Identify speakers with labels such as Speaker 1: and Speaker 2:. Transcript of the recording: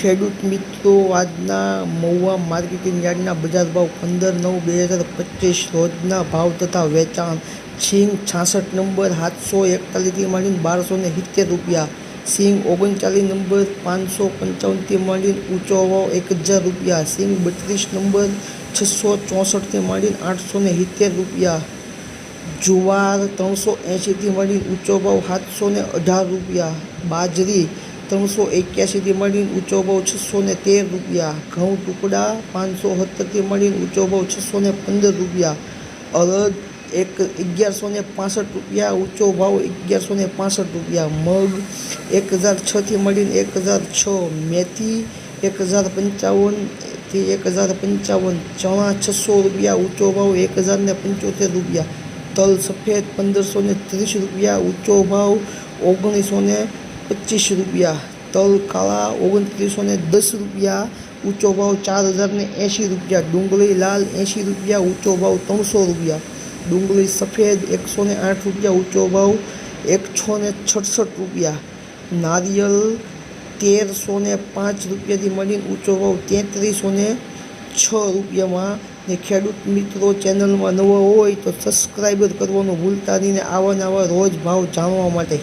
Speaker 1: ખેડૂત મિત્રો, આજના મહુવા માર્કેટિંગ યાર્ડના બજાર ભાવ પંદર નવ બે હજાર પચીસ રોજના ભાવ તથા વેચાણ સિંગ છાસઠ નંબર સાતસો એકતાલીસથી માંડીને બારસો ને સિત્તેર રૂપિયા. સિંગ ઓગણચાલીસ નંબર પાંચસો પંચાવનથી માંડીને ઊંચો ભાવ એક હજાર રૂપિયા. સિંગ બત્રીસ નંબર છસો ચોસઠથી માંડીને આઠસો ને સિત્તેર રૂપિયા. જુવાર ત્રણસો એંશીથી માંડીને ઊંચો ભાવ સાતસો ને અઢાર રૂપિયા. બાજરી ત્રણસો એક્યાસીથી માંડીને ઊંચો ભાવ છસો ને તેર રૂપિયા. ઘઉં ટુકડા પાંચસો સત્તરથી માંડીને ઊંચો ભાવ છસો ને પંદર રૂપિયા. અડદ એક અગિયારસો ને પાસઠ રૂપિયા, ઊંચો ભાવ અગિયારસો ને પાસઠ રૂપિયા. મગ એક હજાર છથી માંડીને એક હજાર છ. મેથી એક હજાર પંચાવનથી એક હજાર પંચાવન. ચણા છસો રૂપિયા, ઊંચો ભાવ એક હજાર ને પંચોતેર રૂપિયા. તલ સફેદ પંદરસો ને ત્રીસ રૂપિયા, ઊંચો ભાવ ઓગણીસો ને પચીસ રૂપિયા, તલ, કાળા, ઓગણત્રીસો ને દસ રૂપિયા, ઊંચો ભાવ ચાર હજાર ને એંશી રૂપિયા, ડુંગળી લાલ એંશી રૂપિયા, ઊંચો ભાવ ત્રણસો રૂપિયા. ડુંગળી સફેદ એકસો ને આઠ રૂપિયા, ઊંચો ભાવ એકસો ને છડસઠ રૂપિયા. નારિયેલ તેરસો ને પાંચ રૂપિયાથી મળીને ઊંચો ભાવ તેત્રીસો ને છ રૂપિયામાં. ને ખેડૂત મિત્રો ચેનલમાં નવા હોય તો સબસ્ક્રાઈબર કરવાનું ભૂલતા નહીં ને આવા રોજ ભાવ જાણવા માટે.